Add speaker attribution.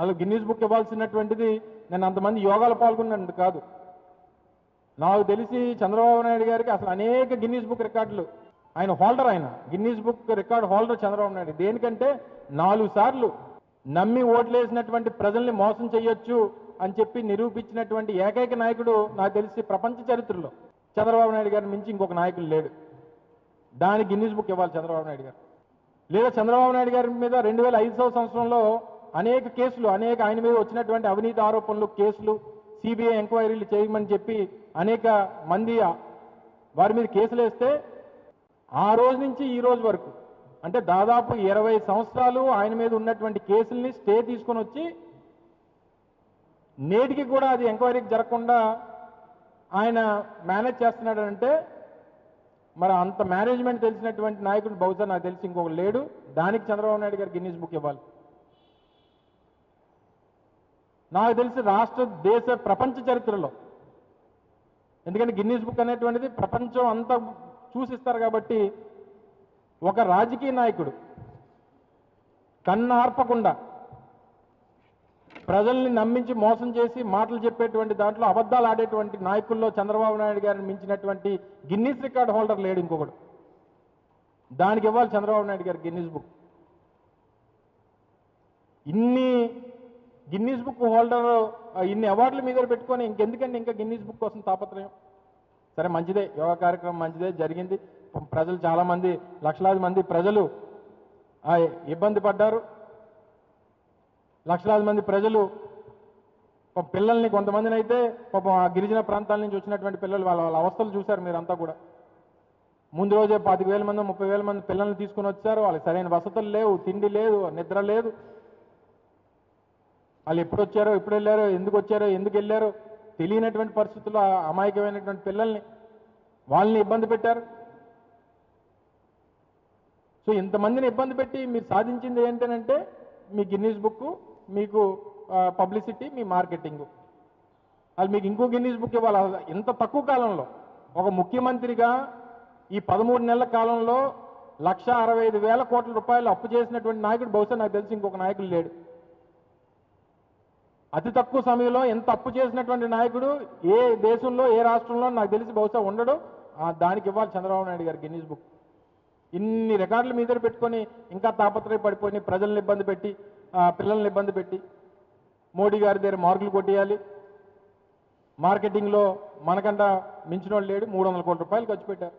Speaker 1: వాళ్ళు Guinness book ఇవ్వాల్సినటువంటిది నేను అంతమంది యోగాలు పాల్గొన్నట్టు కాదు. నాకు తెలిసి చంద్రబాబు నాయుడు గారికి అసలు అనేక గిన్నీస్ బుక్ రికార్డులు. ఆయన హోల్డర్ ఆయన. Guinness book record holder Chandrababu Naidu. దేనికంటే నాలుగు సార్లు నమ్మి ఓట్లేసినటువంటి ప్రజల్ని మోసం చేయొచ్చు అని చెప్పి నిరూపించినటువంటి ఏకైక నాయకుడు నాకు తెలిసి ప్రపంచ చరిత్రలో చంద్రబాబు నాయుడు గారిని మించి ఇంకొక నాయకుడు లేడు. దానికి గిన్నీస్ బుక్ ఇవ్వాలి చంద్రబాబు నాయుడు గారు. లేదా చంద్రబాబు నాయుడు గారి మీద రెండు వేల ఐదు సంవత్సరంలో అనేక కేసులు అనేక ఆయన మీద వచ్చినటువంటి అవినీతి ఆరోపణలు కేసులు సిబిఐ ఎంక్వైరీలు చేయమని చెప్పి అనేక మంది వారి మీద కేసులు వేస్తే ఆ రోజు నుంచి ఈ రోజు వరకు అంటే దాదాపు ఇరవై సంవత్సరాలు ఆయన మీద ఉన్నటువంటి కేసుల్ని స్టే తీసుకొని వచ్చి నేటికి కూడా అది ఎంక్వైరీకి జరగకుండా ఆయన మేనేజ్ చేస్తున్నాడంటే మరి అంత మేనేజ్మెంట్ తెలిసినటువంటి నాయకుడు బహుశా నాకు తెలిసి ఇంకొక లేడు. దానికి చంద్రబాబు నాయుడు గారు గిన్నీస్ బుక్ ఇవ్వాలి. నాకు తెలిసి రాష్ట్ర దేశ ప్రపంచ చరిత్రలో. ఎందుకంటే గిన్నీస్ బుక్ అనేటువంటిది ప్రపంచం అంతా చూసిస్తారు కాబట్టి ఒక రాజకీయ నాయకుడు కన్నార్పకుండా ప్రజల్ని నమ్మించి మోసం చేసి మాటలు చెప్పేటువంటి దాంట్లో అబద్ధాలు ఆడేటువంటి నాయకుల్లో చంద్రబాబు నాయుడు గారిని మించినటువంటి గిన్నీస్ రికార్డ్ హోల్డర్ లేడు ఇంకొకడు. దానికి ఇవ్వాలి చంద్రబాబు నాయుడు గారు గిన్నీస్ బుక్. ఇన్ని గిన్నీస్ బుక్ హోల్డర్ ఇన్ని అవార్డులు మీద పెట్టుకొని ఇంకెందుకండి ఇంకా గిన్నీస్ బుక్ కోసం తాపత్రయం? సరే మంచిదే. యోగా కార్యక్రమం మంచిదే జరిగింది. ప్రజలు చాలామంది లక్షలాది మంది ప్రజలు ఇబ్బంది పడ్డారు. లక్షలాది మంది ప్రజలు పిల్లల్ని కొంతమందిని అయితే పాపం ఆ గిరిజన ప్రాంతాల నుంచి వచ్చినటువంటి పిల్లలు వాళ్ళ వాళ్ళ అవస్థలు చూశారు మీరంతా కూడా. ముందు రోజే పాతిక వేల మంది ముప్పై వేల మంది పిల్లల్ని తీసుకుని వచ్చారు. వాళ్ళకి సరైన వసతులు లేవు తిండి లేదు నిద్ర లేదు. వాళ్ళు ఎప్పుడు వచ్చారో ఎప్పుడు వెళ్ళారో ఎందుకు వచ్చారో ఎందుకు వెళ్ళారో తెలియనటువంటి పరిస్థితుల్లో అమాయకమైనటువంటి పిల్లల్ని వాళ్ళని ఇబ్బంది పెట్టారు. సో ఇంతమందిని ఇబ్బంది పెట్టి మీరు సాధించింది ఏంటంటే మీ గిన్నీస్ బుక్ మీకు పబ్లిసిటీ మీ మార్కెటింగ్. వాళ్ళు మీకు ఇంకో గిన్నీస్ బుక్ ఇవ్వాలి. ఇంత తక్కువ కాలంలో ఒక ముఖ్యమంత్రిగా ఈ పదమూడు నెలల కాలంలో లక్ష అరవై ఐదు వేల కోట్ల రూపాయలు అప్పు చేసినటువంటి నాయకుడు బహుశా నాకు తెలిసి ఇంకొక నాయకుడు లేడు. అతి తక్కువ సమయంలో ఎంత అప్పు చేసినటువంటి నాయకుడు ఏ దేశంలో ఏ రాష్ట్రంలో నాకు తెలిసి బహుశా ఉండడు. దానికి ఇవ్వాలి చంద్రబాబు నాయుడు గారు గిన్నీస్ బుక్. ఇన్ని రికార్డులు మీద పెట్టుకొని ఇంకా తాపత్రయ పడిపోయి ప్రజల్ని ఇబ్బంది పెట్టి పిల్లల్ని ఇబ్బంది పెట్టి మోడీ గారి దగ్గర మార్కులు కొట్టేయాలి. మార్కెటింగ్లో మనకంట మించిన వాళ్ళు లేడు. మూడు వందల కోట్ల రూపాయలు ఖర్చు పెట్టారు.